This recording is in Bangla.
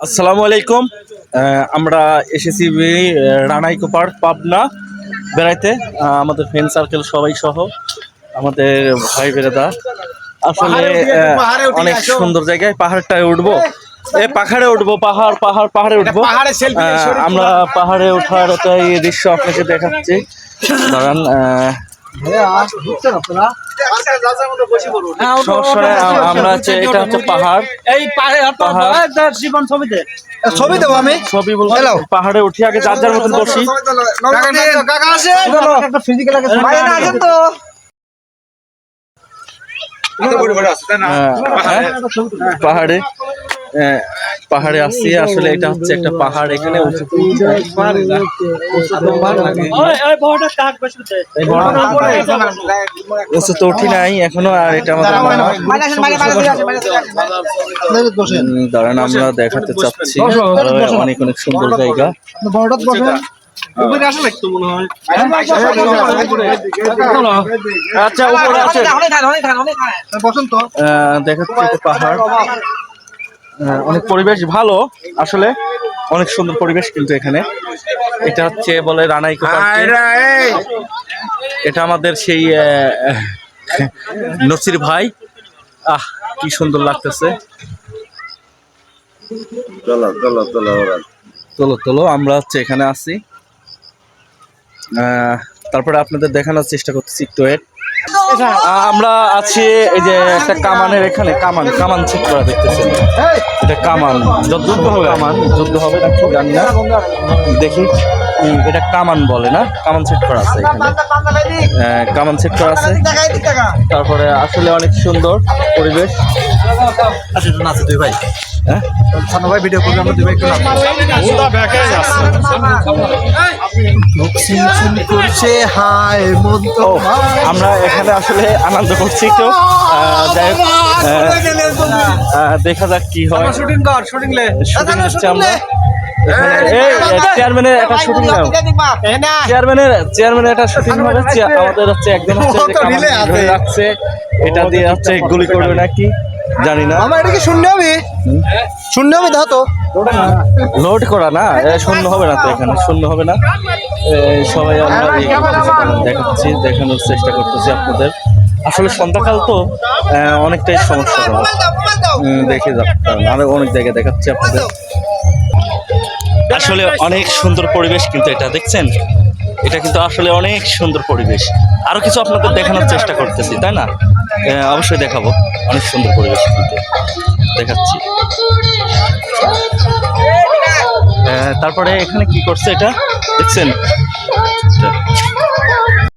আসসালামু আলাইকুম। আহ, আমরা এসেছি এই, আহ, রানাইকো পার্ক পাবনা বেড়াইতে। আহ, আমাদের ফ্রেন্ড সার্কেল সবাই সহ আমাদের ভাই বেড়াদা। আসলে আহ, অনেক সুন্দর জায়গায় পাহাড়টায় উঠবো। এ পাহাড়ে উঠবো পাহাড় পাহাড় পাহাড়ে উঠবো। আহ, আমরা পাহাড়ে ওঠার একটা দৃশ্য আপনাকে দেখাচ্ছি। দাঁড়ান আমরা হচ্ছে এটা হচ্ছে পাহাড়। এই পাহাড়ে। জীবন ছবিতে। ছবি দেবো আমি। ছবি বলতে পাহাড়ে উঠি আগে যার যার মতন বসি। হ্যাঁ? পাহাড়ে। পাহাড়ে আসছি আসলে এটা হচ্ছে একটা পাহাড় এখানে উঁচু তো উঠি নাই এখনও আর এটা আমাদের দাঁড়ান আমরা দেখাতে চাচ্ছি অনেক অনেক সুন্দর জায়গা আচ্ছা উপরে আছে বসন্ত দেখাচ্ছি পাহাড় অনেক পরিবেশ ভালো আসলে অনেক সুন্দর পরিবেশ কিন্তু এখানে। এটা হচ্ছে বলে পার্ক। এটা আমাদের সেই নসির ভাই। আহ কি সুন্দর লাগতেছে। চলো চলো আমরা হচ্ছে এখানে আছি আহ, তারপরে আপনাদের দেখানোর চেষ্টা করতেছি একটু। আমরা আছি এই যে একটা কামানের এখানে কামান কামান চেক করা দেখতেছেন এটা কামান যুদ্ধ হবে কামান যুদ্ধ হবে নাকি জানি না। দেখি উম, এটা কামান বলে না কামান সেট করা আছে এখানে। কামান সেট করা আছে। তারপরে আসলে অনেক সুন্দর পরিবেশ। আছে দুই ভাই। হ্যাঁ? সানো ভাই ভিডিও করবে আমরা দুই ভাই একটু করছে হায় মন আমরা এখানে আসলে আনন্দ করছি তো আহ, যাই হোক, আহ, আহ, দেখা যাক কি হয়। শুটিং কর শুটিং লে। শুটিং হচ্ছে আমরা। এখানে এই চেয়ারম্যানের একটা শুটিং নাও। চেয়ারম্যানের চেয়ারম্যানের একটা শুটিং হবে আমাদের হচ্ছে রাখছে। এটা দিয়ে হচ্ছে গুলি করবে নাকি? জানি না। মামা এটা কি শুনলে হবে? শুনলে হবে দাও তো। লোড করা না শূন্য হবে না তো এখানে শূন্য হবে না। সবাই আমরা দেখাচ্ছি দেখানোর চেষ্টা করতেছি আপনাদের। আসলে সন্ধ্যাকাল তো অনেকটাই সমস্যা দেখে যাচ্ছেন আরও অনেক জায়গায় দেখাচ্ছি আপনাদের। আসলে অনেক সুন্দর পরিবেশ কিন্তু এটা দেখছেন? এটা কিন্তু আসলে অনেক সুন্দর পরিবেশ। আরও কিছু আপনাদের দেখানোর চেষ্টা করতেছি তাই না? অবশ্যই দেখাবো। অনেক সুন্দর পরিবেশ কিন্তু। দেখাচ্ছি। তারপরে এখানে কি করছে এটা? দেখছেন?